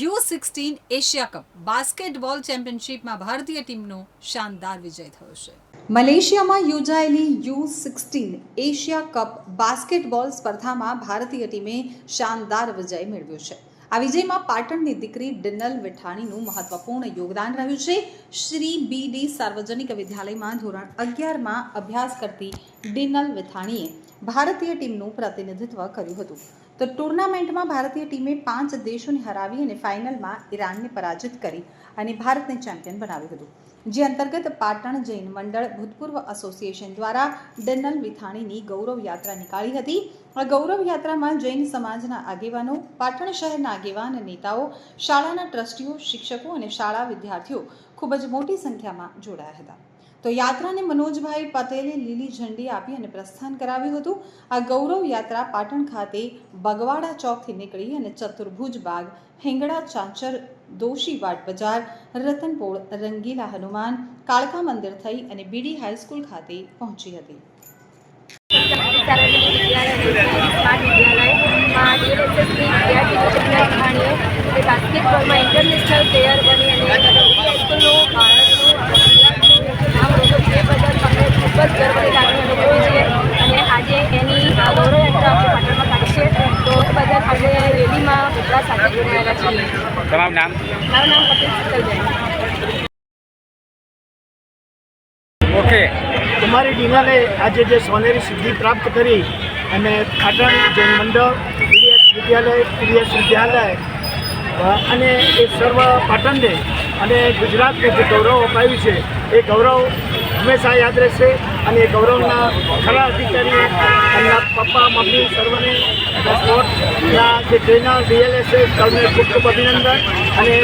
U sixteen Asia Cup basketball ચેમ્પિયનશિપમાં ભારતીય ટીમનો શાનદાર વિજય થયો છે. મલેશિયામાં યોજાયેલી U sixteen Asia Cup basketball સ્પર્ધામાં ભારતીય ટીમે શાનદાર વિજય મેળવ્યો છે. આ વિજયમાં પાટણની દીકરી ડિનલ વિઠાણીનું મહત્વપૂર્ણ યોગદાન રહ્યું છે. શ્રી બી ડી સાર્વજનિક વિદ્યાલયમાં ધોરણ અગિયારમાં અભ્યાસ કરતી ડિનલ વિથાણીએ ભારતીય ટીમનું પ્રતિનિધિત્વ કર્યું હતું. તો ટુર્નામેન્ટમાં ભારતીય ટીમે પાંચ દેશોને હરાવી અને ફાઇનલમાં ઈરાનને પરાજિત કરી અને ભારતને ચેમ્પિયન બનાવ્યું હતું. જે અંતર્ગત પાટણ જૈન મંડળ ભૂતપૂર્વ એસોસિએશન દ્વારા ડનલ વિથાણીની ગૌરવ યાત્રા નીકાળી હતી. આ ગૌરવ યાત્રામાં જૈન સમાજના આગેવાનો, પાટણ શહેરના આગેવાન નેતાઓ, શાળાના ટ્રસ્ટીઓ, શિક્ષકો અને શાળા વિદ્યાર્થીઓ ખૂબ જ મોટી સંખ્યામાં જોડાયા હતા. તો યાત્રાને મનોજભાઈ પટેલે લીલી ઝંડી આપી અને પ્રસ્થાન કરાવ્યું હતું. આ ગૌરવ યાત્રા પાટણ ખાતે બગવાડા ચોકથી નીકળી અને ચતુર્ભુજ બાગ, હેંગડા ચાંચર દોશીવાડ બજાર, રતનપોળ, રંગીલા હનુમાન, કાળકા મંદિર થઈ અને બીડી હાઈસ્કૂલ ખાતે પહોંચી હતી. ઇન્ટરનેશનલ પ્લેયર બની અને હાઈસ્કૂલનું ભારતનું ગુજરાતનું નામ રોશન છે એ બદલ અમને ખૂબ જ ગર્વની લાગણી અનુભવી છે અને આજે એની આ ગૌરવ યાત્રા આપણે પાટણમાં કાઢી છે તો એ બદલ આપણે રેલીમાં બધા સાથે નામ? ઓકે. તમારી ડીનાલે આજે જે સોનેરી સિદ્ધિ પ્રાપ્ત કરી અને ખાટણ જૈન મંડળ, પીડીએસ વિદ્યાલય પીડીએસ વિદ્યાલય અને એ સર્વ પાટણને અને ગુજરાતને જે ગૌરવ અપાવ્યું છે, એ ગૌરવ હંમેશા યાદ રહેશે. અને ગૌરવના ખરા અધિકારી એમના પપ્પા, મમ્મી સર્વને સ્પોર્ટના જે ટ્રેનર ડીએલએસએ સૌને ખૂબ ખૂબ અભિનંદન. અને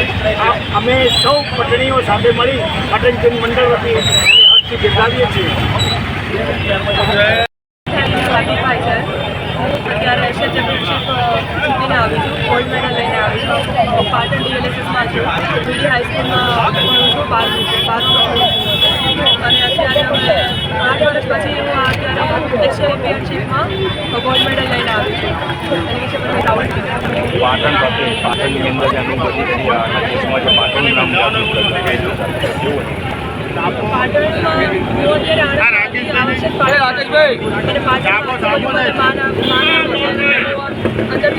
અમે સૌ પટણીઓ સાથે મળી પાટણ જૈન મંડળ વતી હર્ષથી બિરદાવીએ છીએ. અત્યારે એશિયા ચેમ્પિયનશીપ જીતીને આવી છું, ગોલ્ડ મેડલ લઈને આવી છું. પાટણ ડીએલએસએસમાં છું. બીજી હાઈસ્કૂલમાં ભણું છું છું. અને આઠ વર્ષ પછી હું અત્યારે એશિયા ચેમ્પિયનશિપમાં ગોલ્ડ મેડલ લઈને આવી છું. એની વિશે મને પ્રાઉડ પાટણ પાસે પાટણની અંદર જે બધી કરી આ દેશમાં જે પાટણનું નામ? પાટણમાં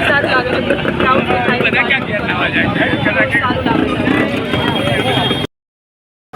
સારું લાગે છે. પ્રાઉડ થાય